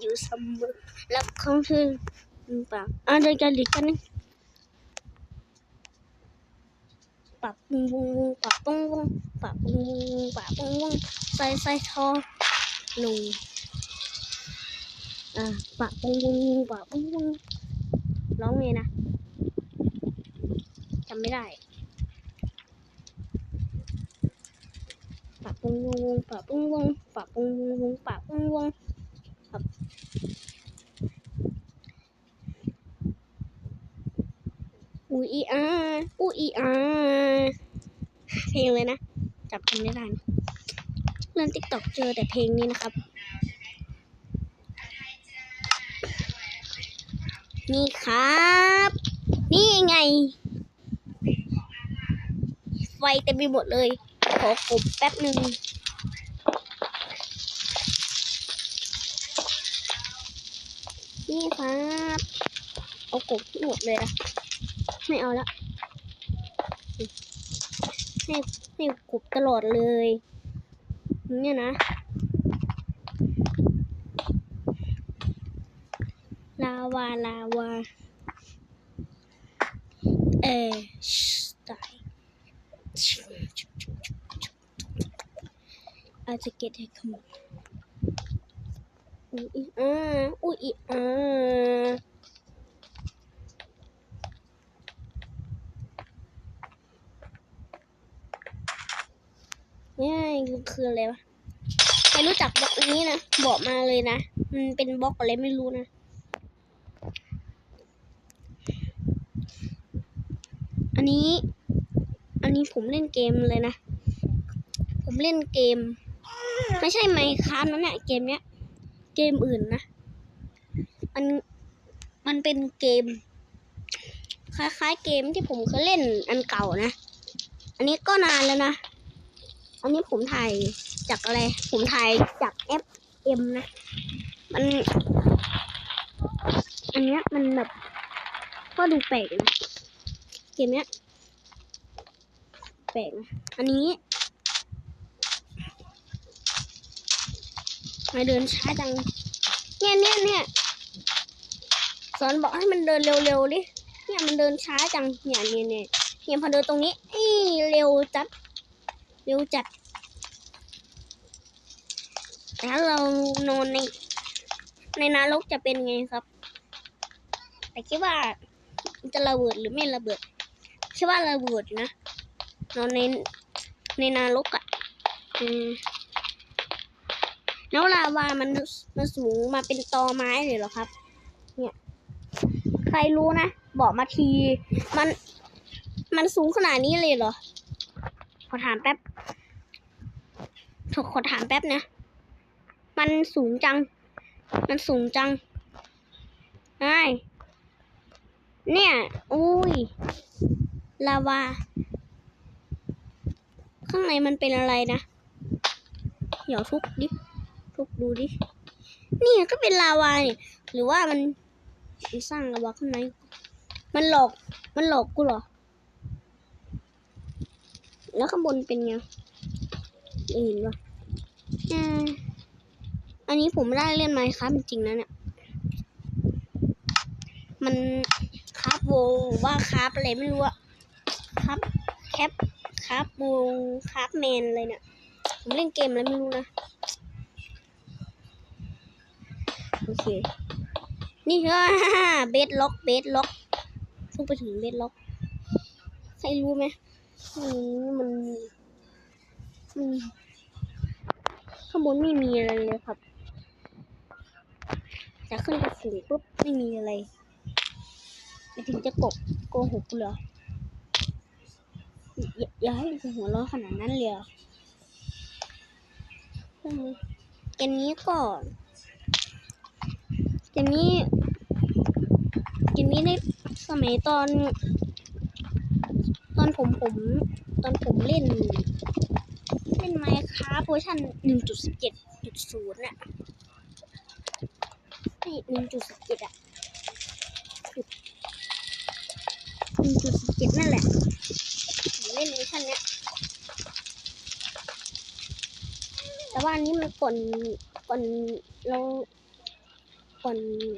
อยู่เสมอรักของเธอหรือปล่าอะเดินกันอีกกันนึงปรับปุ้งปุงปุงปับปุ้งปุ้งปับปุ้งปุ้งปับปุ้งปุ้งใส่ใส่ทอหนูอะปับปุ้งปุ้งปับปุ้งปุ้งร้องไงนะจำไม่ได้ปะปุงวงวงปะปุ้งวงปะปุงวงวงปะปุ้งวงครับ อูอีอาอูอีอาเพลงเลยนะจับคำไม่ได้นเล่นติ๊กต็อกเจอแต่เพลงนี้นะครับ นี่ครับ นี่ไง ไฟเต็มไปหมดเลย ขอกบแป๊บหนึ่งนี่ครับ เอากบที่หมดเลยนะ ไม่เอาละให้ให้กบตลอดเลยเนี่ยนะลาวาลาวาเออตายอาจจะเก็ตให้ขโมยอุ้ยอีอาอุ้ยอีอา คืออะไรวะใครรู้จักบล็อกนี้นะบอกมาเลยนะมันเป็นบล็อกอะไรไม่รู้นะอันนี้ อันนี้ผมเล่นเกมเลยนะ ผมเล่นเกม ไม่ใช่ไมค์ค้านั่นแหละเกมเนี้ย เกมอื่นนะมันมันเป็นเกม คล้ายๆเกมที่ผมเคยเล่นอันเก่านะ อันนี้ก็นานแล้วนะ อันนี้ผมถ่ายจากอะไร ผมถ่ายจากแอปเอ็มนะ มัน อันเนี้ยมันแบบ ก็ดูแปลกนะ เกมเนี้ย แปลกนะ อันนี้ไม่เดินช้าจัง เนี่ยเนี่ยเนี่ยสอนบอกให้มันเดินเร็วๆดิ เนี่ยมันเดินช้าจัง เนี่ยเนี่ยเนี่ยเนี่ยพอเดินตรงนี้อีเร็วจัด ร็วจัดแต่ถ้าเรานอนใน ในนรกจะเป็นไงครับ แต่คิดว่าจะระเบิดหรือไม่ระเบิดคิดว่าระเบิดนะ นอนในในนรกอะ่ะอืมแล้วลาวามันมันสูงมาเป็นตอไม้เลยเหรอครับ เนี่ย ใครรู้นะ บอกมาที มัน มันสูงขนาดนี้เลยเหรอ ขอถามแป๊บขอขอถามแป๊บนะ มันสูงจัง มันสูงจังไอ้เนี่ย อุ้ย ลาวา ข้างในมันเป็นอะไรนะ เดี๋ยวทุบดิ ทุบดูดิ นี่ก็เป็นลาวาเนี่ย หรือว่ามันมันสร้างลาวาข้างใน มันหลอก มันหลอกกูเหรอ แล้วข้างบนเป็นไงอื่นวะอ่าอันนี้ผมไม่ได้เล่นไมค์ครับจริงๆนะเนี่ย มันคราฟโวว่าคราฟอะไรไม่รู้อะคราฟแคปคราฟโวคราฟแมนอะไรเนี่ย ผมเล่นเกมอะไรไม่รู้นะ โอเค นี่คือเบสล็อกเบสล็อกเพิ่งไปถึงเบสล็อก ใครรู้ไหม อืมมันอืมข้างบนไม่มีอะไรเลยครับจะขึ้นไปสูงปุ๊บไม่มีอะไรไปถึงจะกบโกหกเหรออย่าอย่าให้หัวเราะขนาดนั้นเลยเหรอกมนี้ก็เกมนี้เกมนี้ในสมัยตอน อนผมผมตอนผมเล่น เล่นไมค์ค้าเวอร์ชันหนึ่งจุดสิบเจ็ดจุดศูนย์น่ะหนึ่งจุดสิบเจ็ดอะหนึ่งจุดสิบเจ็ดนั่นแหละผมเล่นเวอร์ชันเนี้ยแต่ว่าอันนี้มันก่อนก่อนเราก่อน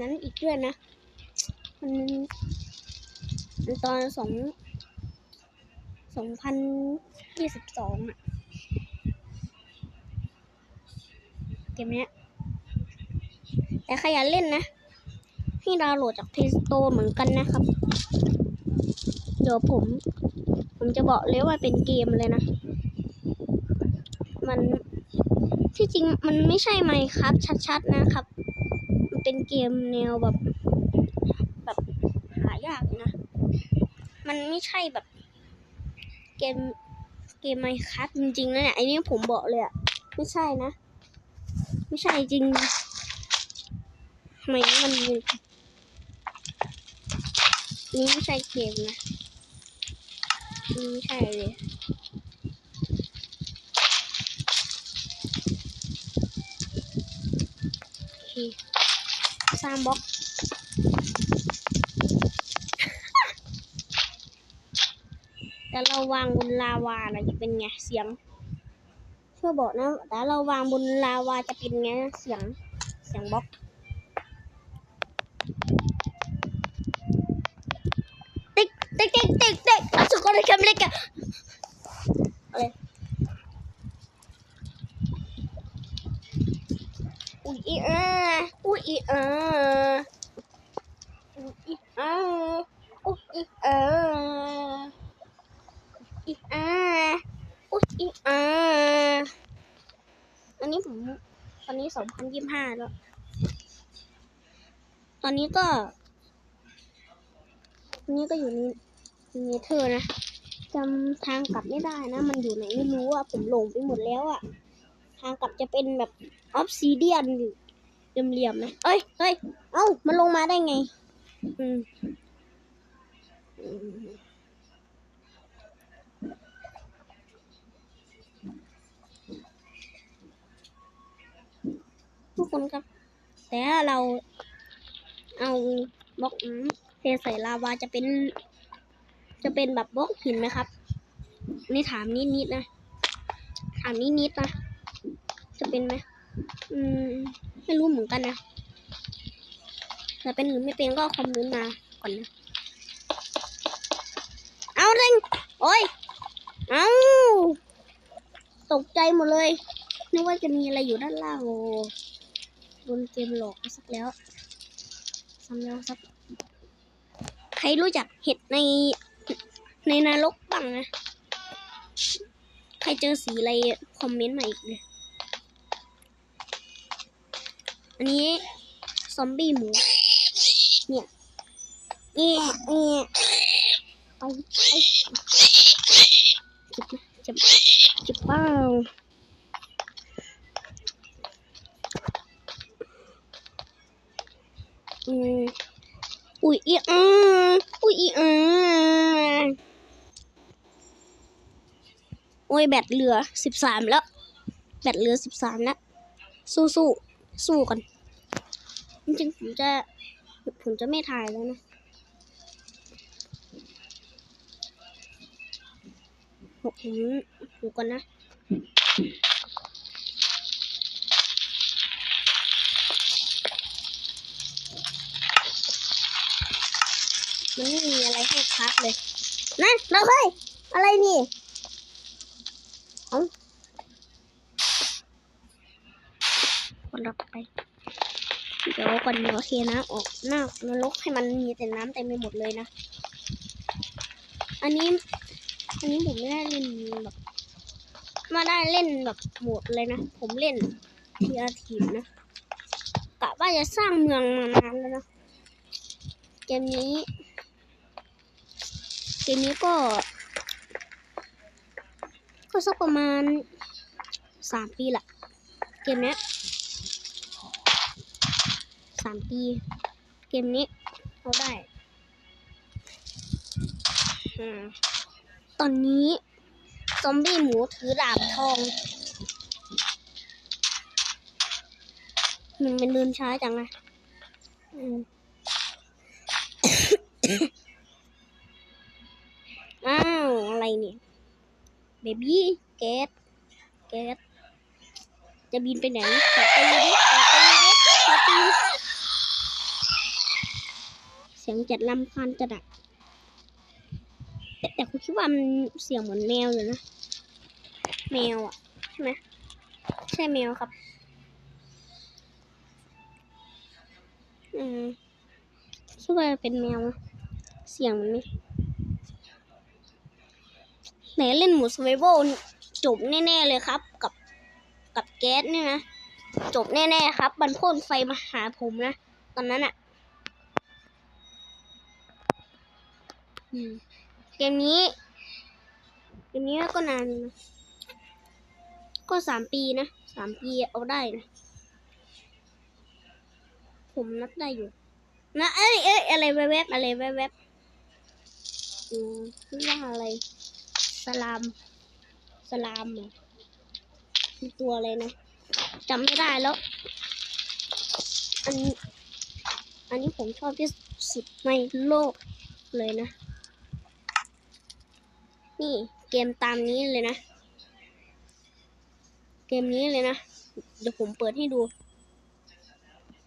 นั้นอีกด้วยนะ มันตอนสอง สองพันยี่สิบสองอะเกมเนี้ย แต่ใครอยากเล่นนะ ให้ดาวน์โหลดจาก Play Store เหมือนกันนะครับ เดี๋ยวผม ผมจะบอกเลยว่าเป็นเกมเลยนะ มันที่จริงมันไม่ใช่ไมค์ครับ ชัดๆนะครับ มันเป็นเกมแนวแบบ แบบหายากนะ มันไม่ใช่แบบ เกมเกมไมค์ครับจริงๆนะเนี่ยไอ้นี่ผมบอกเลยอะไม่ใช่นะ ไม่ใช่จริงทำไมมันมีนี่ไม่ใช่เกมนะนี่ไม่ใช่เลยสร้างบล็อก แต่เราวางบนลาวานะจะเป็นไงเสียงช่วยบอกนะแต่เราวางบนลาวาจะเป็นไงเสียงเสียงบล็อกติ๊กติ๊กติ๊กติ๊กติ๊กอสุกคนละคำเล็กอะอะไรอุ้ยเอออุ้ยเอออุ้ยเอออุ้ยเออ ออาอุ๊ยอีอาอันนี้ผมตอนนี้สองพันยี่ห้าแล้ว ตอนนี้ก็ตอนนี้ก็อยู่ในในเธอนะจำทางกลับไม่ได้นะ มันอยู่ไหนไม่รู้อะ ผมหลงไปหมดแล้วอะ ทางกลับจะเป็นแบบออฟซิเดียนเหลี่ยมๆนะ เอ้ยเฮ้ยเอ้า มันลงมาได้ไง อืมอืม ทุก คนครับ แต่ถ้าเราเอาบล็อกเทใส่ลาวาจะเป็น จะเป็นแบบบล็อกหินไหมครับ นี่ถามนิดนิดๆนะ ถามนิดนิดๆนะจะเป็นไหมอืม ไม่รู้เหมือนกันนะแต่เป็นหรือไม่เป็นก็คอมเมนต์มาก่อนนะ เอาเร่งโอ้ย เอาตกใจหมดเลยนึกว่าจะมีอะไรอยู่ด้านล่างโอ้ โดนเกมหลอกไปสักแล้วซ้ำแล้วสักใครรู้จักเห็ดในในนรกบ้างนะ ใครเจอสีอะไรคอมเมนต์มาอีกเลย อันนี้ซอมบี้หมู เนี่ยเอะเอะไปไปเจ็บเจ็บเจ็บเปล่า อืม อุ้ยอีอืออุ้ยอีอือโอ้ยแบตเหลือสิบสามแล้ว แบตเหลือสิบสามแล้ว สู้สู้สู้กัน จริงๆผมจะ ผมจะไม่ถ่ายแล้วนะผมดูก่อนนะ มันไม่มีอะไรให้พักเลย นั่นเราเฮ้ยอะไรนี่อ้าคนรับไป เดี๋ยวก่อนเดี๋ยวเทน้ำออกหน้านรกให้มันมีแต่น้ำเต็มไปหมดเลยนะ อันนี้ อันนี้ผมไม่ได้เล่นแบบมาได้เล่นแบบหมดเลยนะ ผมเล่นทีอาทีนะกะว่าจะสร้างเมืองมานานแล้วนะ เกมนี้ เกมนี้ก็ ก็สักประมาณสามปีละเกมนี้สามปี เกมนี้เราได้ ตอนนี้ซอมบี้หมูถือดาบทองมันเป็นเดินช้าจังอะอืม อะไรเนี่ยเบบี้เกตเกตจะบินไปไหนขอตีดิขอตีดิขอตีเสียงจัดลำคาญจัดอะแต่แต่คุณคิดว่ามันเสียงเหมือนแมวเลยนะแมวอะใช่ไหมใช่แมวครับ อืมคิดว่าเป็นแมวเสียงมันนี่ ไหนเล่นหมูสไวโบจบแน่ๆเลยครับ กับกับแก๊สเนี่ยนะ จบแน่ๆครับ มันพ่นไฟมาหาผมนะ ตอนนั้นอะเกมนี้ เกมนี้ก็นานนะก็สามปีนะสามปีเอาได้นะผมนับได้อยู่ นะเอ้ยเอ้ยอะไรแวบๆอะไรแวบๆอืมคิดว่าอะไร สลาม สลามเหรอคือตัวอะไรนะจำไม่ได้แล้ว อัน อันนี้ผมชอบที่สุดในโลกเลยนะ นี่เกมตามนี้เลยนะ เกมนี้เลยนะ เดี๋ยวผมเปิดให้ดู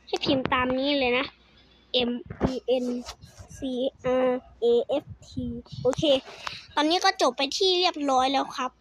ให้พิมพ์ตามนี้เลยนะ M E N C R A F T โอเค ตอนนี้ก็จบไปที่เรียบร้อยแล้วครับ